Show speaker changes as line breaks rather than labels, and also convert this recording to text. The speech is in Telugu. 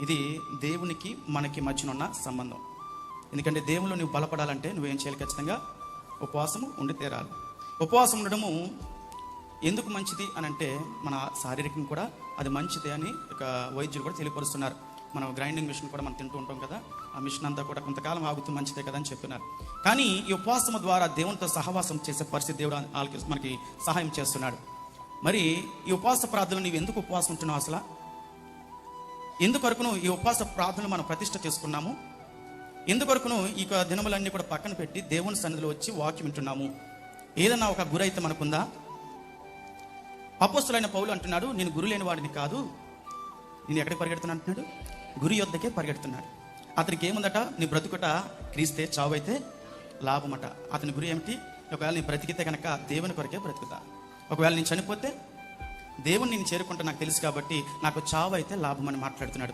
ఇది దేవునికి మనకి మధ్యన ఉన్న సంబంధం. ఎందుకంటే దేవుళ్ళు నువ్వు బలపడాలంటే నువ్వేం చేయాలి ఖచ్చితంగా? ఉపవాసము ఉండి తీరాలి. ఉపవాసం ఉండడము ఎందుకు మంచిది అని అంటే మన శారీరకం కూడా అది మంచిదే అని ఒక వైద్యులు కూడా తెలియపరుస్తున్నారు. మనం గ్రైండింగ్ మిషన్ కూడా మనం తింటూ ఉంటాం కదా ఆ మిషన్ అంతా కూడా కొంతకాలం ఆగుతూ మంచిదే కదా అని చెప్తున్నారు కానీ ఈ ఉపవాసం ద్వారా దేవునితో సహవాసం చేసే పరిస్థితి దేవుడు వాళ్ళకి మనకి సహాయం చేస్తున్నాడు. మరి ఈ ఉపవాస ప్రార్థనలు నీవు ఎందుకు ఉపవాసం ఉంటున్నావు అసలు? ఎందుకొరకును ఈ ఉపవాస ప్రార్థనలు మనం ప్రతిష్ట చేసుకున్నాము. ఎందుకొరకును ఈ దినములన్నీ కూడా పక్కన పెట్టి దేవుని సన్నిధిలో వచ్చి వాక్యం వింటున్నాము. ఏదన్నా ఒక గురి అయితే మనకుందా? అపోస్తులైన పౌలు అంటున్నాడు నేను గురు లేని వాడిని కాదు. నేను ఎక్కడికి పరిగెడుతున్నా అంటున్నాడు. గురి యొద్దకే పరిగెడుతున్నాడు. అతనికి ఏముందట? నీ బ్రతుకుట క్రీస్తే చావైతే లాభమట. అతని గురి ఏమిటి? ఒకవేళ నీ బ్రతికితే కనుక దేవుని కొరకే బ్రతుకుతా. ఒకవేళ నేను చనిపోతే దేవుని నేను చేరుకుంటా నాకు తెలుసు కాబట్టి నాకు చావు అయితే లాభం అని మాట్లాడుతున్నాడు.